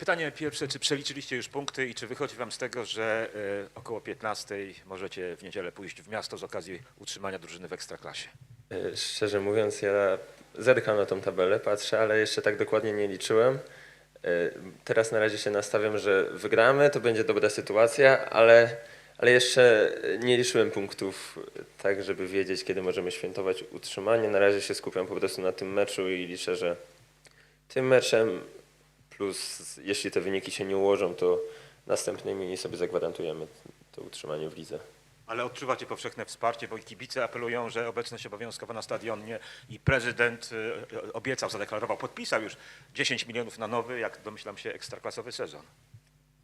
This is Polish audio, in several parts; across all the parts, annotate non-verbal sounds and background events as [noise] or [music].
Pytanie pierwsze, czy przeliczyliście już punkty i czy wychodzi wam z tego, że e, około 15 możecie w niedzielę pójść w miasto z okazji utrzymania drużyny w Ekstraklasie? E, Szczerze mówiąc, ja zerkam na tą tabelę, patrzę, ale jeszcze tak dokładnie nie liczyłem. E, Teraz na razie się nastawiam, że wygramy, to będzie dobra sytuacja, ale, ale jeszcze nie liczyłem punktów tak, żeby wiedzieć, kiedy możemy świętować utrzymanie. Na razie się skupiam po prostu na tym meczu i liczę, że tym meczem plus jeśli te wyniki się nie ułożą, to następnymi sobie zagwarantujemy to utrzymanie w lidze. Ale odczuwacie powszechne wsparcie, bo i kibice apelują, że obecność obowiązkowa na stadionie i prezydent e, obiecał, zadeklarował, podpisał już 10 milionów na nowy, jak domyślam się, ekstraklasowy sezon.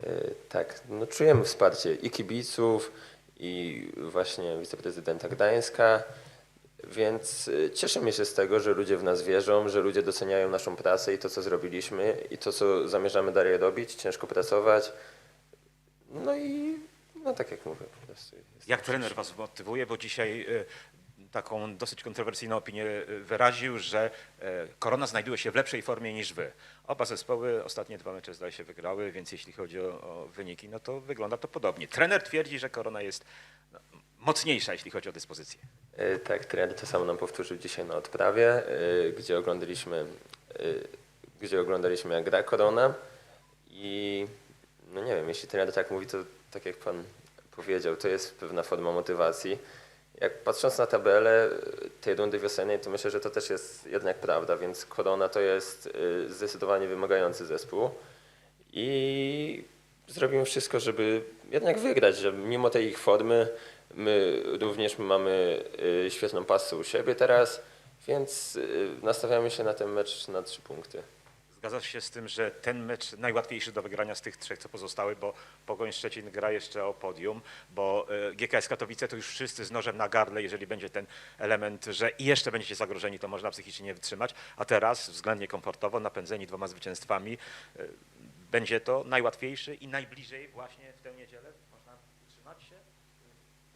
E, Tak, no czujemy wsparcie i kibiców, i właśnie wiceprezydenta Gdańska, więc e, cieszymy się z tego, że ludzie w nas wierzą, że ludzie doceniają naszą pracę i to, co zrobiliśmy i to, co zamierzamy dalej robić, ciężko pracować. No i no tak jak mówię, po prostu. Jak trener was motywuje, bo dzisiaj e, taką dosyć kontrowersyjną opinię e, wyraził, że Korona znajduje się w lepszej formie niż wy. Oba zespoły ostatnie dwa mecze zdaje się wygrały, więc jeśli chodzi o, o wyniki, no to wygląda to podobnie. Trener twierdzi, że Korona jest mocniejsza, jeśli chodzi o dyspozycję. E, Tak, trener to samo nam powtórzył dzisiaj na odprawie, e, gdzie oglądaliśmy, e, gdzie oglądaliśmy jak gra Korona i no nie wiem, jeśli trener tak mówi, to tak jak pan powiedział, to jest pewna forma motywacji. Jak patrząc na tabelę tej rundy wiosennej, to myślę, że to też jest jednak prawda, więc Korona to jest zdecydowanie wymagający zespół i zrobimy wszystko, żeby jednak wygrać, że mimo tej ich formy my również mamy y, świetną pasę u siebie teraz, więc y, nastawiamy się na ten mecz na trzy punkty. Zgadzasz się z tym, że ten mecz najłatwiejszy do wygrania z tych trzech, co pozostały, bo Pogoń Szczecin gra jeszcze o podium, bo e, GKS Katowice to już wszyscy z nożem na gardle, jeżeli będzie ten element, że jeszcze będziecie zagrożeni, to można psychicznie nie wytrzymać, a teraz względnie komfortowo, napędzeni dwoma zwycięstwami, będzie to najłatwiejszy i najbliżej właśnie w tę niedzielę można utrzymać się?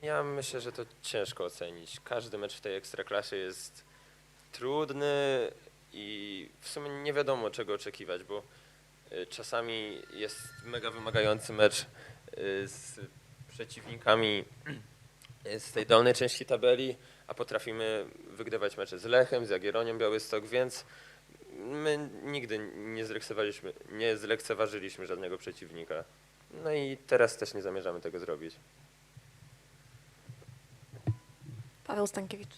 Ja myślę, że to ciężko ocenić. Każdy mecz w tej ekstraklasie jest trudny i w sumie nie wiadomo czego oczekiwać, bo y, czasami jest mega wymagający mecz y, z przeciwnikami y, z tej dolnej części tabeli, a potrafimy wygrywać mecze z Lechem, z Jagiellonią Białystok, więc my nigdy nie zlekceważyliśmy, nie zlekceważyliśmy żadnego przeciwnika. No i teraz też nie zamierzamy tego zrobić. Paweł Stankiewicz.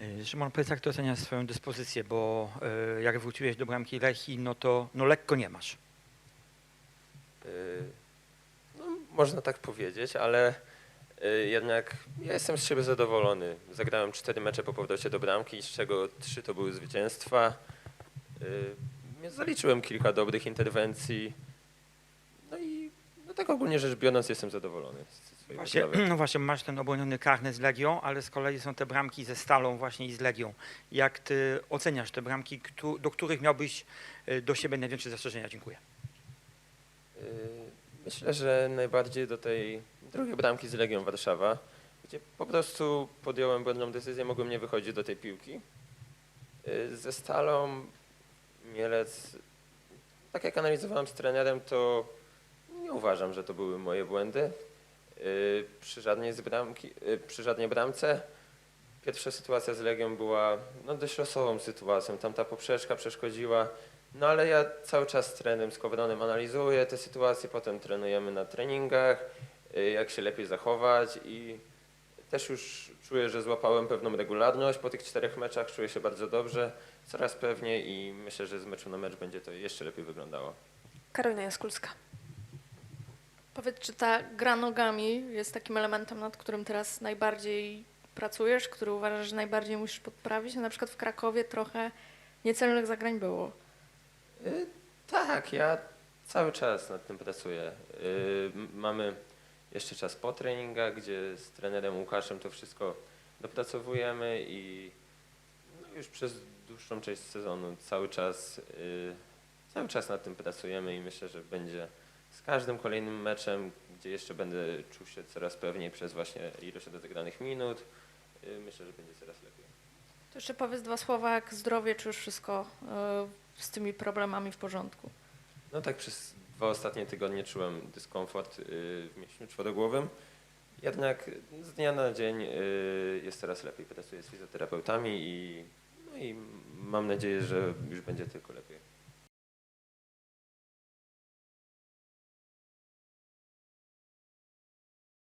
Y, Szymon, powiedz jak ty oceniasz swoją dyspozycję, bo y, jak wróciłeś do bramki Lechi, no to no lekko nie masz. Y, No, można tak powiedzieć, ale y, jednak ja jestem z siebie zadowolony. Zagrałem cztery mecze po powrocie do bramki, z czego trzy to były zwycięstwa. Y, Więc zaliczyłem kilka dobrych interwencji. No i no tak ogólnie rzecz biorąc jestem zadowolony z Właśnie, [clears throat] no właśnie, masz ten obroniony karny z Legią, ale z kolei są te bramki ze Stalą właśnie i z Legią. Jak ty oceniasz te bramki, do których miałbyś y, do siebie największe zastrzeżenia? Dziękuję. Y, Myślę, że najbardziej do tej drugiej bramki z Legią Warszawa, gdzie po prostu podjąłem błędną decyzję, mogłem nie wychodzić do tej piłki. Y, Ze Stalą Mielec, tak jak analizowałem z trenerem, to nie uważam, że to były moje błędy. Y, Przy żadnej, z bramki, y, przy żadnej bramce pierwsza sytuacja z Legią była no, dość losową sytuacją. Tam ta poprzeczka przeszkodziła. No ale ja cały czas z trenerem, z Kowronem analizuję te sytuacje, potem trenujemy na treningach, jak się lepiej zachować i też już czuję, że złapałem pewną regularność po tych czterech meczach, czuję się bardzo dobrze, coraz pewniej i myślę, że z meczu na mecz będzie to jeszcze lepiej wyglądało. Karolina Jaskulska. Powiedz, czy ta gra nogami jest takim elementem, nad którym teraz najbardziej pracujesz, który uważasz, że najbardziej musisz podprawić? Na przykład w Krakowie trochę niecelnych zagrań było. Y, Tak, ja cały czas nad tym pracuję. Y, Mamy jeszcze czas po treningach, gdzie z trenerem Łukaszem to wszystko dopracowujemy i no już przez dłuższą część sezonu cały czas, y, cały czas nad tym pracujemy i myślę, że będzie z każdym kolejnym meczem, gdzie jeszcze będę czuł się coraz pewniej przez właśnie ilość rozegranych minut, y, myślę, że będzie coraz lepiej. To jeszcze powiedz dwa słowa, jak zdrowie, czy już wszystko z tymi problemami w porządku? No tak przez dwa ostatnie tygodnie czułem dyskomfort y, w mięśniu czworogłowym. Jednak z dnia na dzień y, jest coraz lepiej. Pracuję z fizjoterapeutami i, no i mam nadzieję, że już będzie tylko lepiej.